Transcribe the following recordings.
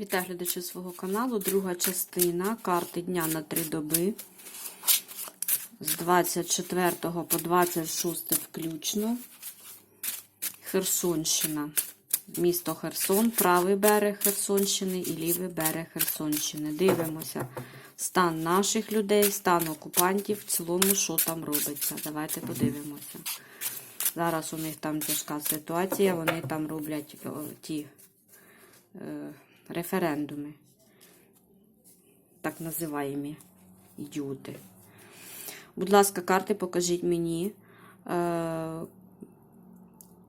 Вітаю глядачі свого каналу. Друга частина карти дня на три доби. З 24 по 26 включно. Херсонщина. Місто Херсон, правий берег Херсонщини і лівий берег Херсонщини. Дивимося стан наших людей, стан окупантів, в цілому, що там робиться. Давайте подивимося. Зараз у них там тяжка ситуація, вони там роблять о, ті. Е, референдуми. Так називаємо ідіоти. Будь ласка, карти, покажіть мені е,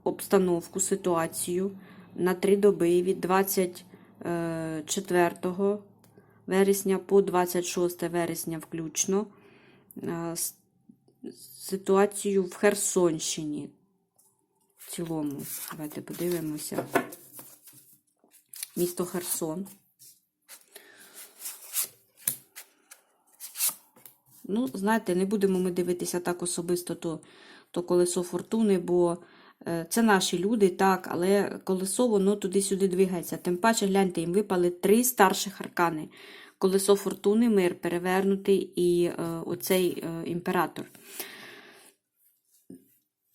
обстановку, ситуацію на три доби від 24 вересня по 26 вересня включно. Е, ситуацію в Херсонщині. В цілому. Давайте подивимося місто Херсон. Ну, знаєте, не будемо ми дивитися так особисто то, то колесо фортуни, бо е, це наші люди, так, але колесо воно туди-сюди двигається. Тим паче, гляньте, їм випали три старших аркани. Колесо фортуни, мир перевернутий і е, оцей е, імператор.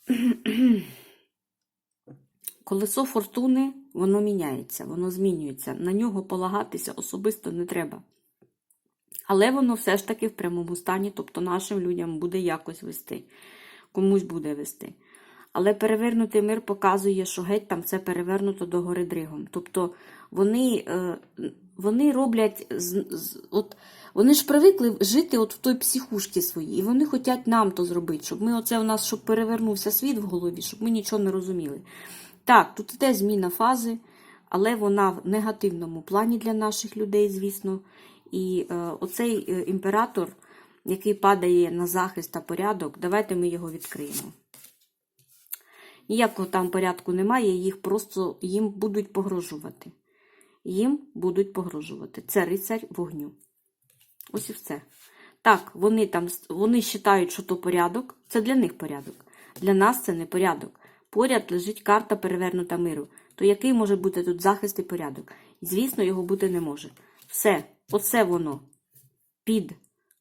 Колесо фортуни, воно міняється, воно змінюється. На нього полагатися особисто не треба. Але воно все ж таки в прямому стані, тобто нашим людям буде якось вести, комусь буде вести. Але перевернутий мир показує, що геть там все перевернуто до гори дригом. Тобто вони е, вони роблять, от, вони ж привикли жити от в той психушці своїй, і вони хочуть нам то зробити, щоб ми оце у нас щоб перевернувся світ в голові, щоб ми нічого не розуміли. Так, тут іде зміна фази, але вона в негативному плані для наших людей, звісно. І е, оцей е, імператор, який падає на захист та порядок, давайте ми його відкриємо. Ніякого там порядку немає, їх просто їм будуть погрожувати. Їм будуть погрожувати. Це рицарь вогню. Ось і все. Так, вони там вони вважають, що то порядок. Це для них порядок. Для нас це не порядок. Поряд лежить карта перевернута миру. То який може бути тут захист і порядок? Звісно, його бути не може. Все, оце воно. Під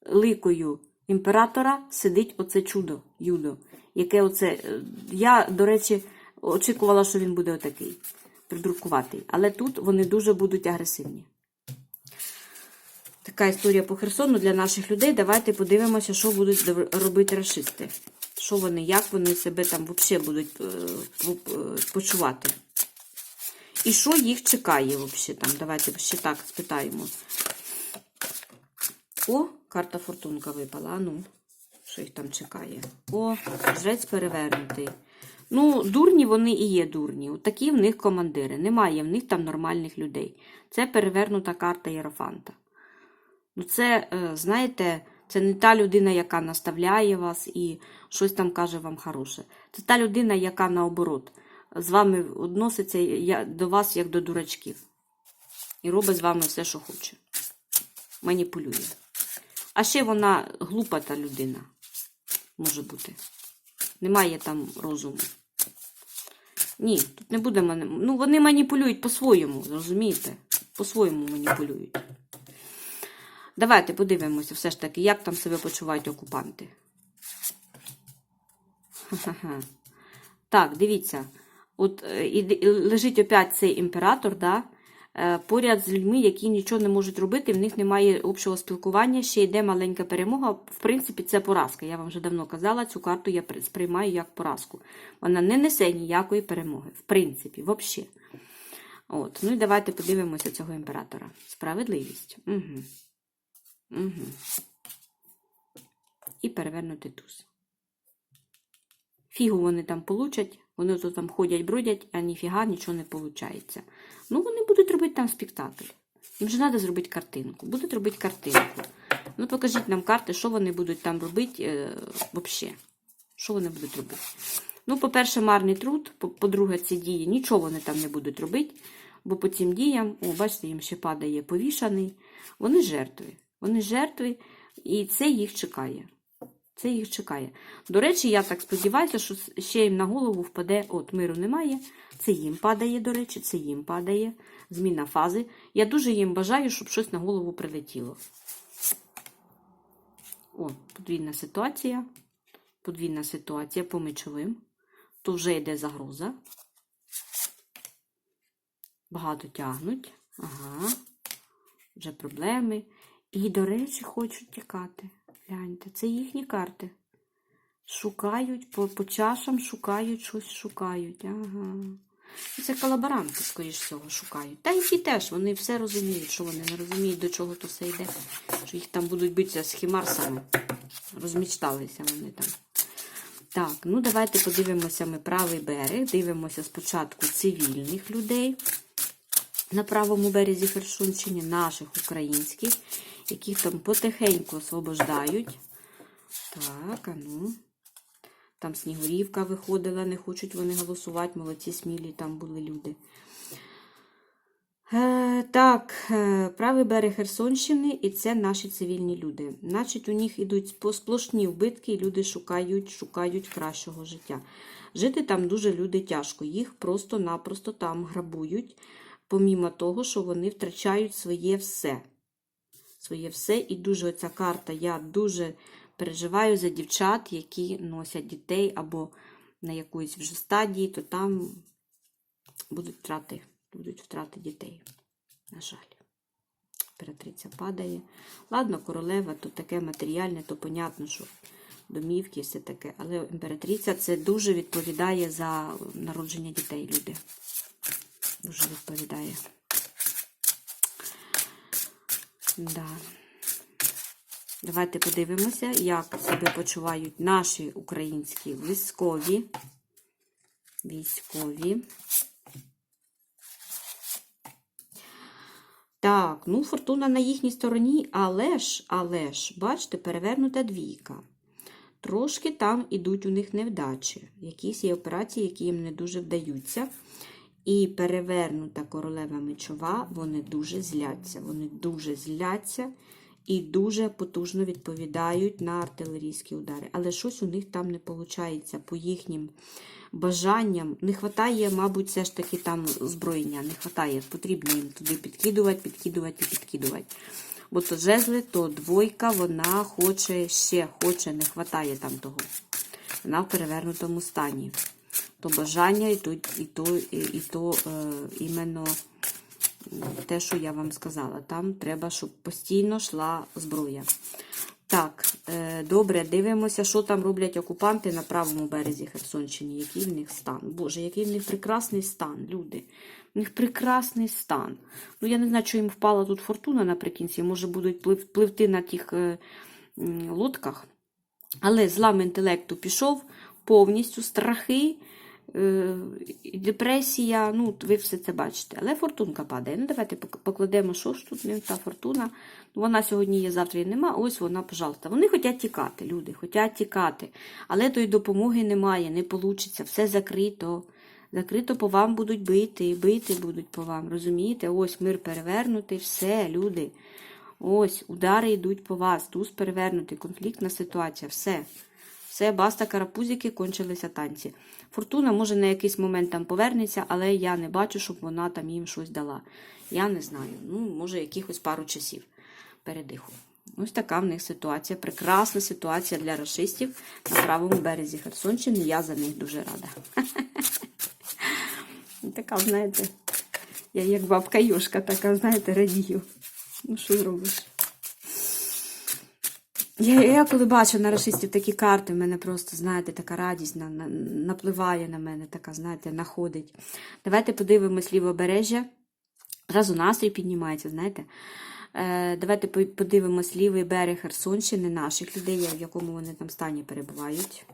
ликою імператора сидить оце чудо, юдо. Яке оце. е, Я, до речі, очікувала, що він буде отакий, придрукуватий. Але тут вони дуже будуть агресивні. Така історія по Херсону для наших людей. Давайте подивимося, що будуть робити расисти. Що вони, як вони себе там взагалі будуть е, почувати. І що їх чекає взагалі там? Давайте ще так спитаємо. О, карта фортунка випала. Ну, що їх там чекає? О, жрець перевернутий. Ну, дурні вони і є дурні. От такі в них командири. Немає в них там нормальних людей. Це перевернута карта Єрофанта. Ну, це, знаєте, це не та людина, яка наставляє вас і щось там каже вам хороше. Це та людина, яка наоборот з вами відноситься до вас як до дурачків. І робить з вами все, що хоче. Маніпулює. А ще вона глупа та людина. Може бути. Немає там розуму. Ні, тут не буде мене. Ну, вони маніпулюють по-своєму, розумієте? По-своєму маніпулюють. Давайте подивимося все ж таки, як там себе почувають окупанти. Так, дивіться. От і, лежить опять цей імператор, да, поряд з людьми, які нічого не можуть робити, в них немає общого спілкування, ще йде маленька перемога. В принципі, це поразка. Я вам вже давно казала, цю карту я сприймаю як поразку. Вона не несе ніякої перемоги. В принципі, взагалі. От. Ну і давайте подивимося цього імператора. Справедливість. Угу. Угу. І перевернути туз. Фігу вони там получать, вони тут там ходять, бродять, а ніфіга нічого не виходить. Ну, вони будуть робити там спектакль. Їм же треба зробити картинку. Будуть робити картинку. Ну, покажіть нам карти, що вони будуть там робити е, взагалі. Що вони будуть робити? Ну, по-перше, марний труд, по-друге, ці дії, нічого вони там не будуть робити, бо по цим діям, о, бачите, їм ще падає повішаний. Вони жертви. Вони жертви, і це їх чекає. Це їх чекає. До речі, я так сподіваюся, що ще їм на голову впаде, от миру немає. Це їм падає, до речі, це їм падає. Зміна фази. Я дуже їм бажаю, щоб щось на голову прилетіло. О, подвійна ситуація. Подвійна ситуація по мечовим. То вже йде загроза. Багато тягнуть. Ага. Вже проблеми. І, до речі, хочуть тікати. Гляньте, це їхні карти. Шукають, по, по чашам шукають, щось шукають. Ага. Це колаборанти, скоріш всього, шукають. Та й теж, вони все розуміють, що вони не розуміють, до чого то все йде. Що їх там будуть битися з хімарсами. Розмічталися вони там. Так, ну давайте подивимося ми правий берег. Дивимося спочатку цивільних людей на правому березі Херсонщини, наших українських, яких там потихеньку освобождають. Так, а ну. Там Снігурівка виходила, не хочуть вони голосувати. Молодці смілі там були люди. Е, так, е, правий берег Херсонщини, і це наші цивільні люди. Значить, у них ідуть по- сплошні вбитки, і люди шукають, шукають кращого життя. Жити там дуже люди тяжко. Їх просто-напросто там грабують, помімо того, що вони втрачають своє все. Своє все. І дуже оця карта, я дуже переживаю за дівчат, які носять дітей або на якоїсь вже стадії, то там будуть втрати, будуть втрати дітей. На жаль. Імператриця падає. Ладно, королева, то таке матеріальне, то понятно, що домівки, і все таке. Але імператриця це дуже відповідає за народження дітей, люди. Дуже відповідає. Да. Давайте подивимося, як себе почувають наші українські військові. Військові. Так, ну, фортуна на їхній стороні, але ж, але ж, бачите, перевернута двійка. Трошки там ідуть у них невдачі. Якісь є операції, які їм не дуже вдаються. І перевернута королева мечова, вони дуже зляться. Вони дуже зляться і дуже потужно відповідають на артилерійські удари. Але щось у них там не виходить по їхнім бажанням. Не вистачає, мабуть, все ж таки там зброєння. Не вистачає. Потрібно їм туди підкидувати, підкидувати і підкидувати. Бо то жезли, то двойка, вона хоче ще, хоче, не вистачає там того. Вона в перевернутому стані. То бажання, і то, і то, і, і то е, іменно те, що я вам сказала. Там треба, щоб постійно йшла зброя. Так, е, добре, дивимося, що там роблять окупанти на правому березі Херсонщини. Який в них стан? Боже, який в них прекрасний стан, люди. В них прекрасний стан. Ну, я не знаю, що їм впала тут фортуна наприкінці. Може, будуть плив, пливти на тих е, лодках. Але злам інтелекту пішов повністю, страхи, депресія, ну, ви все це бачите. Але фортунка падає. Ну, давайте покладемо, що ж тут не та фортуна. Вона сьогодні є, завтра її нема. Ось вона, пожалуйста. Вони хочуть тікати, люди, хочуть тікати. Але тої допомоги немає, не вийде, все закрито. Закрито по вам будуть бити, бити будуть по вам. Розумієте? Ось мир перевернутий, все, люди. Ось, удари йдуть по вас, туз перевернутий, конфліктна ситуація, все. Все, баста, карапузики, кончилися танці. Фортуна може на якийсь момент там повернеться, але я не бачу, щоб вона там їм щось дала. Я не знаю. Ну, може, якихось пару часів передиху. Ось така в них ситуація. Прекрасна ситуація для расистів на правому березі Херсонщини. Я за них дуже рада. Така, знаєте, я як бабка Йошка, така, знаєте, радію. Ну, що зробиш? Я, я коли бачу на расистів такі карти, в мене просто, знаєте, така радість на, на, напливає на мене, така, знаєте, находить. Давайте подивимось лівобережжя. Зразу настрій піднімається, знаєте. Е, давайте подивимось лівий берег Херсонщини, наших людей, в якому вони там стані перебувають.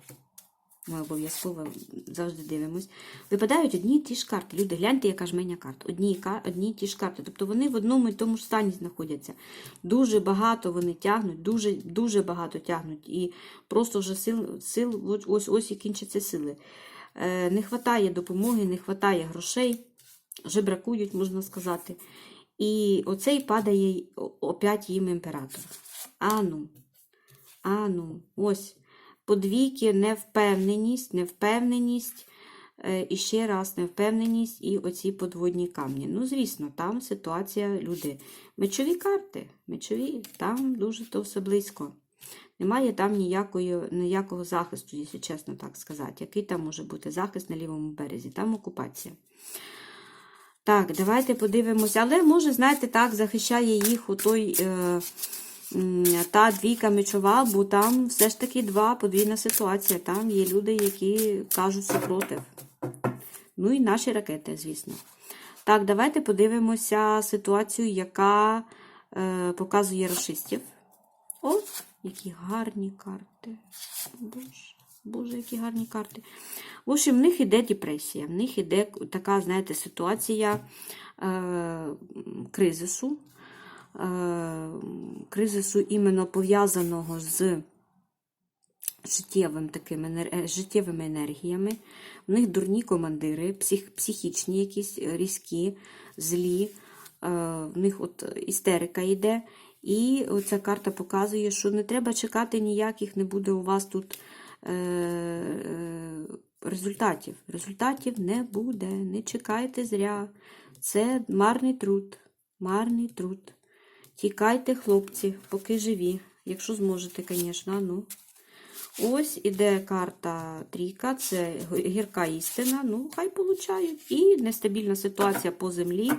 Ми обов'язково завжди дивимось. Випадають одні і ті ж карти. Люди, гляньте, яка жменя карт. Одні, одні і ті ж карти. Тобто вони в одному і тому ж стані знаходяться. Дуже багато вони тягнуть, дуже, дуже багато тягнуть. І просто вже сил, сил ось, ось, і кінчаться сили. Е, не вистачає допомоги, не вистачає грошей, жебракують, можна сказати. І оцей падає опять їм імператор. Ану, ану, ось. Подвійки, невпевненість, невпевненість, е, і ще раз невпевненість і оці подводні камні. Ну, звісно, там ситуація люди. Мечові карти, мечові, там дуже то все близько. Немає там ніякої, ніякого захисту, якщо чесно так сказати. Який там може бути захист на лівому березі? Там окупація. Так, давайте подивимося. Але, може, знаєте, так, захищає їх у той, е, та двійка мечова, бо там все ж таки два, подвійна ситуація. Там є люди, які кажуть супротив. Ну і наші ракети, звісно. Так, давайте подивимося ситуацію, яка е, показує расистів. О, які гарні карти. Боже, Боже, які гарні карти. В общем, в них іде депресія, в них іде така, знаєте, ситуація е, кризису. Е, кризису іменно пов'язаного з життєвим таким, енер- е, життєвими енергіями. В них дурні командири, псих, психічні якісь е, різкі, злі. В них от істерика йде. І оця карта показує, що не треба чекати ніяких, не буде у вас тут результатів. Результатів не буде. Не чекайте зря. Це марний труд. Марний труд. Тікайте, хлопці, поки живі. Якщо зможете, звісно. Ну. Ось іде карта трійка, це гірка істина. Ну, хай получають. І нестабільна ситуація по землі.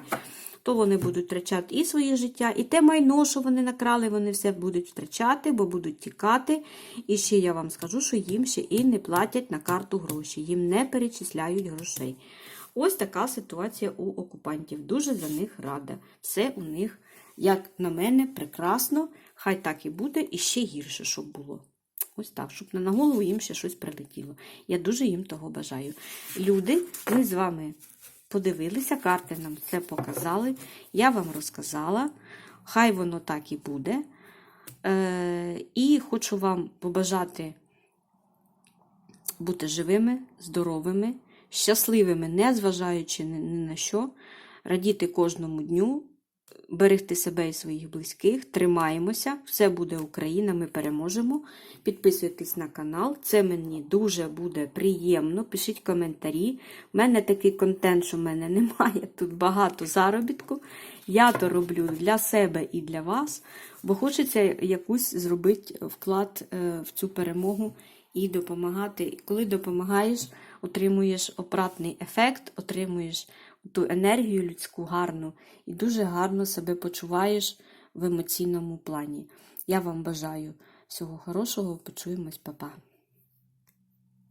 То вони будуть втрачати і своє життя, і те майно, що вони накрали, вони все будуть втрачати, бо будуть тікати. І ще я вам скажу, що їм ще і не платять на карту гроші, їм не перечисляють грошей. Ось така ситуація у окупантів. Дуже за них рада. Все у них, як на мене, прекрасно. Хай так і буде, і ще гірше, щоб було. Ось так, щоб на голову їм ще щось прилетіло. Я дуже їм того бажаю. Люди, ми з вами подивилися, карти нам це показали. Я вам розказала. Хай воно так і буде. Е, і хочу вам побажати бути живими, здоровими, щасливими, не зважаючи ні ні на що, радіти кожному дню, берегти себе і своїх близьких. Тримаємося, все буде Україна, ми переможемо. Підписуйтесь на канал, це мені дуже буде приємно. Пишіть коментарі. У мене такий контент, що в мене немає тут багато заробітку. Я то роблю для себе і для вас, бо хочеться якусь зробити вклад е, в цю перемогу і допомагати. Коли допомагаєш, отримуєш опратний ефект, отримуєш ту енергію людську гарну і дуже гарно себе почуваєш в емоційному плані. Я вам бажаю всього хорошого, почуємось, па-па.